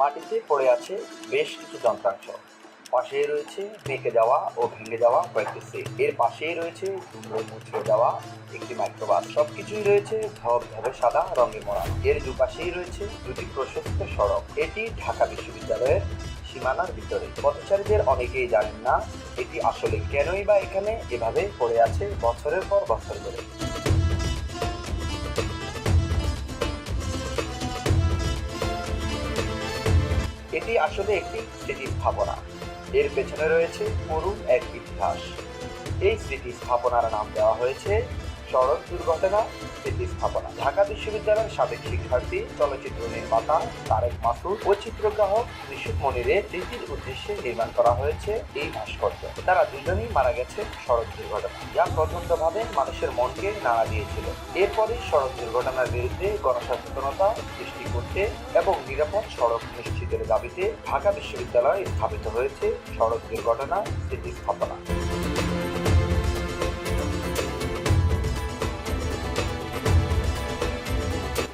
মাটিতে পড়ে আছে বেশ কিছু যন্ত্রাংশ। পাশেই রয়েছে বেঁকে যাওয়া ও ভেঙে যাওয়া কয়েকটি সিট। এর পাশেই রয়েছে দুমড়ে মুচড়ে যাওয়া একটি মাইক্রোবাস সবকিছুই রয়েছে ধব ধবে সাদা রঙে মোড়া। এর দুপাশেই রয়েছে দুটি প্রশস্ত সড়ক। এটি ঢাকা বিশ্ববিদ্যালয়ের সীমানার ভিতরে। পথচারীদের অনেকেই জানেন না এটি আসলে কেনই বা এখানে এভাবে পড়ে আছে বছরের পর বছর ধরে। এটি আসলে একটি স্মৃতি স্থাপনা এর পেছনে রয়েছে করুণ এক ইতিহাস। এই স্মৃতি স্থাপনার নাম দেওয়া হয়েছে সড়ক দুর্ঘটনা স্থাপনা। ঢাকা বিশ্ববিদ্যালয়ের সাবেক শিক্ষার্থী, চলচ্চিত্র নির্মাতা তারেক মাসুদ ও চিত্রগ্রাহক নিশুক মনিরের স্মৃতির উদ্দেশ্যে নির্মাণ করা হয়েছে এই ভাস্কর্য। তারা দুজনেই মারা গেছে সড়ক দুর্ঘটনা যা প্রচন্ডভাবে মানুষের মনকে নাড়া দিয়েছিল। এরপরে সড়ক দুর্ঘটনার বিরুদ্ধে গণসচেতনতা সৃষ্টি করতে এবং নিরাপদ সড়ক নিশ্চিতের দাবিতে ঢাকা বিশ্ববিদ্যালয়ে স্থাপিত হয়েছে সড়ক দুর্ঘটনা স্মৃতি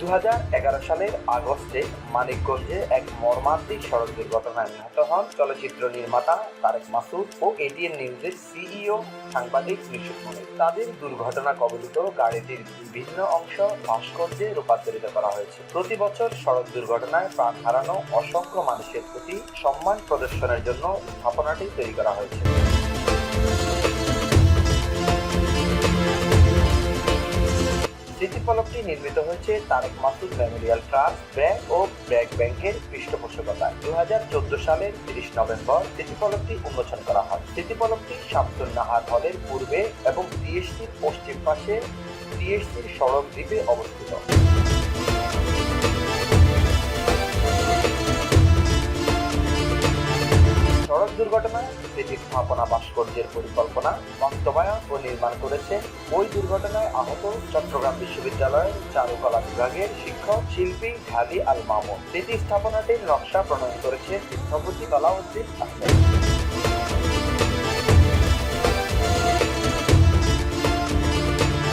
দু হাজার এগারো সালের আগস্টে মানিকগঞ্জে এক মর্মান্তিক সড়ক দুর্ঘটনায় নিহত হন চলচ্চিত্র নির্মাতা তারেক মাসুদ ও এটিএন নিউজের সিইও সাংবাদিক মিশুক মনির। তাদের দুর্ঘটনা কবলিত গাড়িটির বিভিন্ন অংশ ভাস্কর্যে রূপান্তরিত করা হয়েছে। প্রতি বছর সড়ক দুর্ঘটনায় প্রাণ হারানো অসংখ্য মানুষের প্রতি সম্মান প্রদর্শনের জন্য স্থাপনাটি তৈরি করা হয়েছে। স্মৃতিফলকটি নির্মিত হয়েছে Tareque Masud memorial trust, bank ও ব্র্যাক ব্যাংকের পৃষ্ঠপোষকতায় দু হাজার চোদ্দ সালের তিরিশ নভেম্বর স্মৃতিফলকটি উন্মোচন করা হয়। স্মৃতিফলকটি শামসুন নাহার হলের পূর্বে এবং টিএসসির পশ্চিম পাশে টিএসসির সড়ক দ্বীপে অবস্থিত। সড়ক দুর্ঘটনায় স্মৃতি স্থাপনা ভাস্কর্যের পরিকল্পনা বাস্তবায়ন ও নির্মাণ করেছে ওই দুর্ঘটনায় আহত চট্টগ্রাম বিশ্ববিদ্যালয়ের চারুকলা বিভাগের শিক্ষক, শিল্পী ঢালি আল মামুন। স্মৃতি স্থাপনাটির নকশা প্রণয়ন করেছে স্থপতি কলাউদ্দিন আহমেদ